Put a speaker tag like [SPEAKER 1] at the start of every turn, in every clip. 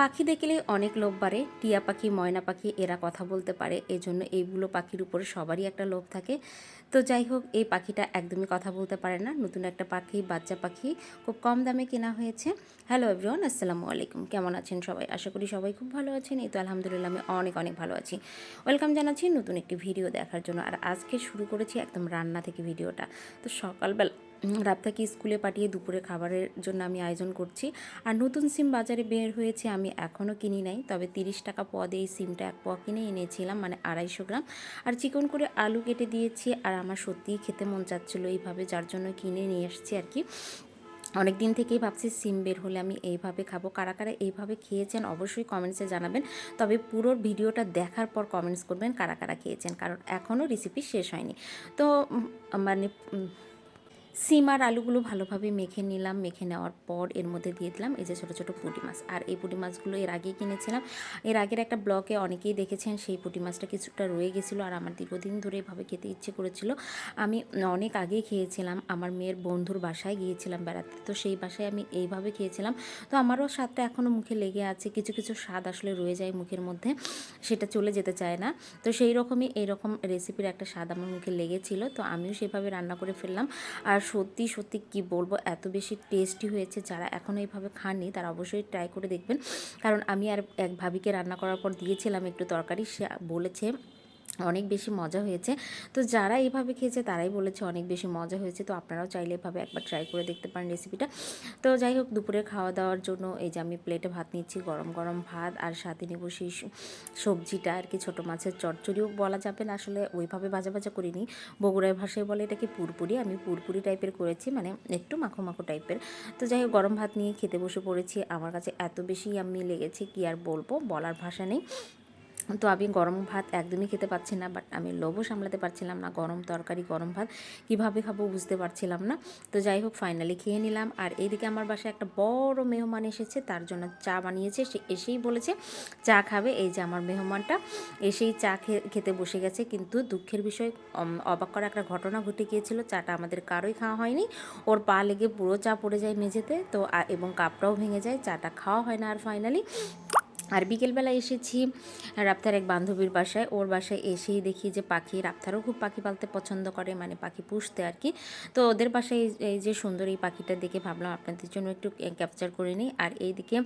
[SPEAKER 1] পাখি দেখলে অনেক লোভ বাড়ে। টিয়া পাখি, ময়না পাখি, এরা কথা বলতে পারে। এই জন্য এইগুলো পাখির উপরে সবারই একটা লোভ থাকে। তো যাই হোক, এই পাখিটা একদমই কথা বলতে পারে না। নতুন একটা পাখি, বাচ্চা পাখি খুব কম দামে কেনা হয়েছে। হ্যালো এভরিওয়ান আসসালামু আলাইকুম। কেমন আছেন সবাই? আশা করি সবাই খুব ভালো আছেন। এই তো আলহামদুলিল্লাহ, আমি অনেক অনেক ভালো আছি। ওয়েলকাম জানাচ্ছি নতুন একটি ভিডিও দেখার জন্য। আর আজকে শুরু করেছি একদম রান্না থেকে ভিডিওটা তো সকালবেলা রাবতাকে স্কুলে পাঠিয়ে দুপুরে খাবারের জন্য আমি আয়োজন করছি। আর নতুন সিম বাজারে বের হয়েছে, আমি এখনও কিনি নাই। তবে তিরিশ টাকা পদে এই সিমটা এক পোয়া কিনে এনেছিলাম মানে আড়াইশো গ্রাম। আর চিকন করে আলু কেটে দিয়েছি, আর আমার সত্যিই খেতে মন চাচ্ছিলো এইভাবে, যার জন্য কিনে নিয়ে এসেছি আর কি। অনেক দিন থেকেই ভাবছি সিম বের হলে আমি এইভাবে খাব। কারা কারা এইভাবে খেয়েছেন অবশ্যই কমেন্টসে জানাবেন। তবে পুরো ভিডিওটা দেখার পর কমেন্টস করবেন কারা কারা খেয়েছেন, কারণ এখনও রেসিপি শেষ হয়নি। তো মানে সিম আর আলুগুলো ভালোভাবে মেখে নিলাম। মেখে নেওয়ার পর এর মধ্যে দিয়ে দিলাম এই যে ছোটো ছোটো পুঁটি মাছ। আর এই পুঁটি মাছগুলো এর আগেই কিনেছিলাম। এর আগের একটা ব্লগে অনেকেই দেখেছেন সেই পুঁটি মাছটা কিছুটা রয়ে গেছিল আর আমার দীর্ঘদিন ধরে এভাবে খেতে ইচ্ছে করেছিল। আমি অনেক আগেই খেয়েছিলাম। আমার মেয়ের বন্ধুর বাসায় গিয়েছিলাম বেড়াতে। তো সেই বাসায় আমি এইভাবে খেয়েছিলাম। তো আমারও স্বাদটা এখনও মুখে লেগে আছে। কিছু কিছু স্বাদ আসলে রয়ে যায় মুখের মধ্যে। সেটা চলে যেতে চায় না। তো সেই রকমই, এইরকম রেসিপির একটা স্বাদ আমার মুখে লেগেছিল। তো আমিও সেভাবে রান্না করে ফেললাম। আর সত্যি সত্যি কি বলব, এত বেশি টেস্টি হয়েছে যারা এখনও এইভাবে খাননি, তারা অবশ্যই ট্রাই করে দেখবেন। কারণ আমি আর এক ভাবিকে রান্না করার পর দিয়েছিলাম একটু তরকারি, সে বলেছে অনেক বেশি মজা হয়েছে। তো যারা এইভাবে খেয়েছে তারাই বলেছে অনেক বেশি মজা হয়েছে। তো আপনারাও চাইলে এভাবে একবার ট্রাই করে দেখতে পারেন রেসিপিটা তো যাই হোক দুপুরে খাওয়া দাওয়ার জন্য এই যে আমি প্লেটে ভাত নিচ্ছি, গরম গরম ভাত আর সাথে নেব সেই সবজিটা আর কি, ছোটো মাছের চটচড়িও বলা যাবে না আসলে, ওইভাবে ভাজা ভাজা করিনি। বগুড়ায় ভাষায় বলে এটাকে পুরপুরি, আমি পুরপুরি টাইপের করেছি মানে একটু মাখো মাখো টাইপের তো যাই হোক, গরম ভাত নিয়ে খেতে বসে পড়েছি। আমার কাছে এত বেশি আমি লেগেছে কি আর বলব, বলার ভাষা নেই। তো আমি গরম ভাত একদমই খেতে পাচ্ছি না বাট আমি লোভও সামলাতে পারছিলাম না, গরম তরকারি, গরম ভাত কীভাবে খাব বুঝতে পারছিলাম না। তো যাই হোক ফাইনালি খেয়ে নিলাম। আর এইদিকে আমার বাসায় একটা বড় মেহমান এসেছে, তার জন্য চা বানিয়েছে। সে এসেই বলেছে, চা খাবে। এই যে আমার মেহমানটা এসেই চা খেতে বসে গেছে। কিন্তু দুঃখের বিষয় অবাক করা একটা ঘটনা ঘটে গিয়েছিল। চাটা আমাদের কারোই খাওয়া হয়নি। ওর পা লেগে পুরো চা পড়ে যায় মেঝেতে। তো এবং কাপটাও ভেঙে যায়, চাটা খাওয়া হয় না আর ফাইনালি আর বিকেলবেলা এসেছি রাপ্তার এক বান্ধবীর বাসায়। ওর বাসায় এসেই দেখি যে পাখি, রাপ্তারও খুব পাখি পালতে পছন্দ করে মানে পাখি পুষতে আর কি। তো ওদের বাসায় এই- যে সুন্দর এই পাখিটা দেখে ভাবলাম, আপনাদের জন্য একটু ক্যাপচার করে নিই। আর এইদিকে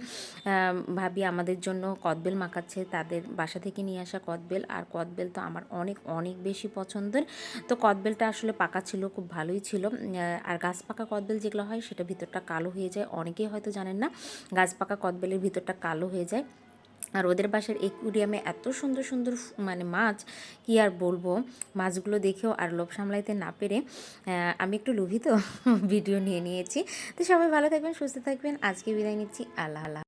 [SPEAKER 1] ভাবি আমাদের জন্য কদবেল মাখাচ্ছে, তাদের বাসা থেকে নিয়ে আসা কদবেল। আর কদবেল তো আমার অনেক অনেক বেশি পছন্দের। তো কদবেলটা আসলে পাকা ছিল, খুব ভালোই ছিল। আর গাছ পাকা কদবেল যেগুলো হয়, সেটা ভিতরটা কালো হয়ে যায়। অনেকেই হয়তো জানেন না, গাছ পাকা কদবেলের ভিতরটা কালো হয়ে যায়। আর ওদের বাসার একুরিয়ামে এত সুন্দর সুন্দর মানে মাছ, কি আর বলব? মাছগুলো দেখেও আর লোভ সামলাইতে না পেরে আমি একটু লোভিত ভিডিও নিয়ে নিয়েছি। তো সবাই ভালো থাকবেন, সুস্থ থাকবেন। আজকে বিদায় নিচ্ছি। আল্লাহ আল্লাহ